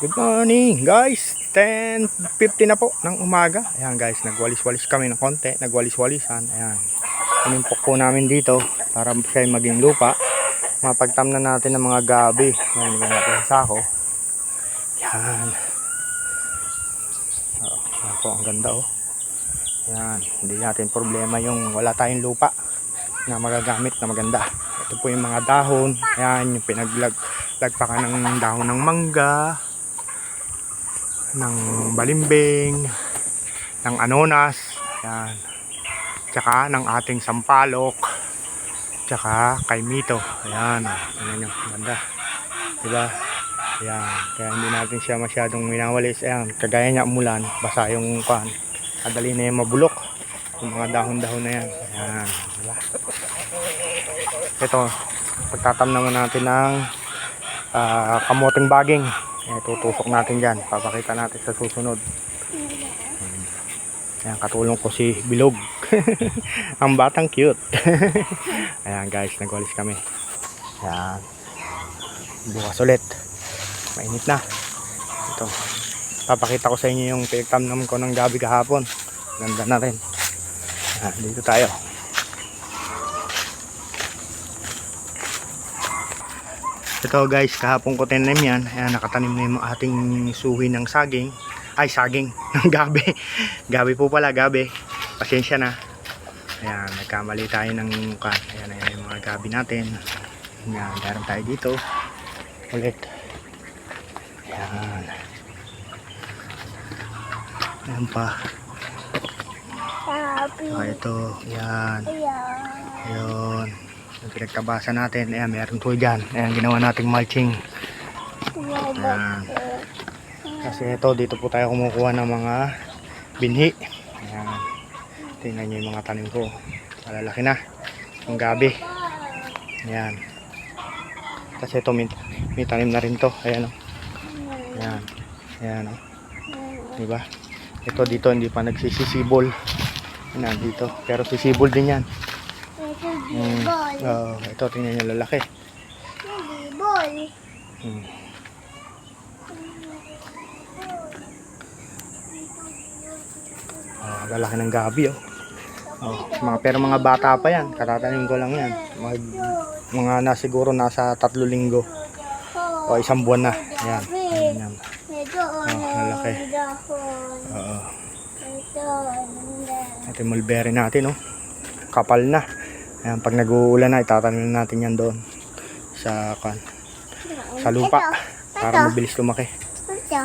Good morning guys. 10.50 na po ng umaga. Ayan guys nagwalis-walis kami ng konti. Nagwalis-walisan. Ayan. Inimpok po namin dito Para siya maging lupa. Mapagtam na natin ng mga gabi. Ayan nilagyan natin sa sako. Ayan. Oh, Ayan po ang ganda oh. Ayan Hindi natin problema yung wala tayong lupa Na magagamit na maganda. Ito po yung mga dahon. Ayan yung pinaglag lagpakan ng dahon ng mangga ng balimbing ng anonas yan. Tsaka ng ating sampalok tsaka kay Mito. Ayan ayan nyo ganda. Diba? Ayan kaya hindi natin siya masyadong minawalis. Ayan kagaya niya umulan basa yung kan kadali na yung mabulok yung mga dahon-dahon na yan. Ayan diba? Ito pagtatam naman natin ng ah, kamoting baging eh, tutusok natin dyan. Papakita natin sa susunod. Ayan, katulong ko si Bilog. Ang batang cute. Ayan guys nagwalis kami. Ayan. Bukas ulit. Mainit na. Ito. Papakita ko sa inyo yung pinagtamnam ko ng gabi kahapon. Ganda na rin. Ayan, dito tayo Ito guys, kahapon ko tinanim yan. Ayan, nakatanim na yung ating suhi ng saging. Ay, saging. Ng gabi. gabi po pala, gabi. Pasensya na. Ayan, nagkamali tayo ng kan. Ayan, ayan yung mga gabi natin. Ayan, meron tayo dito. Ulit. Ayan. Ayan pa. Saka ito. Ayan. Ayan. Yung pinagtabasa natin. Ayan, meron po dyan. Ayan, ginawa nating mulching. Ayan. Kasi ito, dito po tayo kumukuha ng mga binhi. Ayan. Tingnan nyo yung mga tanim ko. Malalaki na. Yung gabi. Ayan. Kasi ito, may, may tanim na rin to. Ayan o. Ayan. Ayan o. Diba? Ito dito, hindi pa nagsisisibol. Ayan, dito. Pero sisibol din yan. Mm. Oo, ito, tingnan nyo lalaki. Boy. Hmm. Oh, lalaki ng gabi oh. Oh, mga pero mga bata pa yan. Katatanim ko lang yan. Mag, mga na siguro nasa tatlo linggo o isang buwan na. Yan. Yan. Ito, lalaki. Oo. Ito, Ito mulberry natin oh. Kapal na. Ayan, pag nag-uulan na, itatanim na natin yan doon sa kan sa lupa para mabilis lumaki. Ito.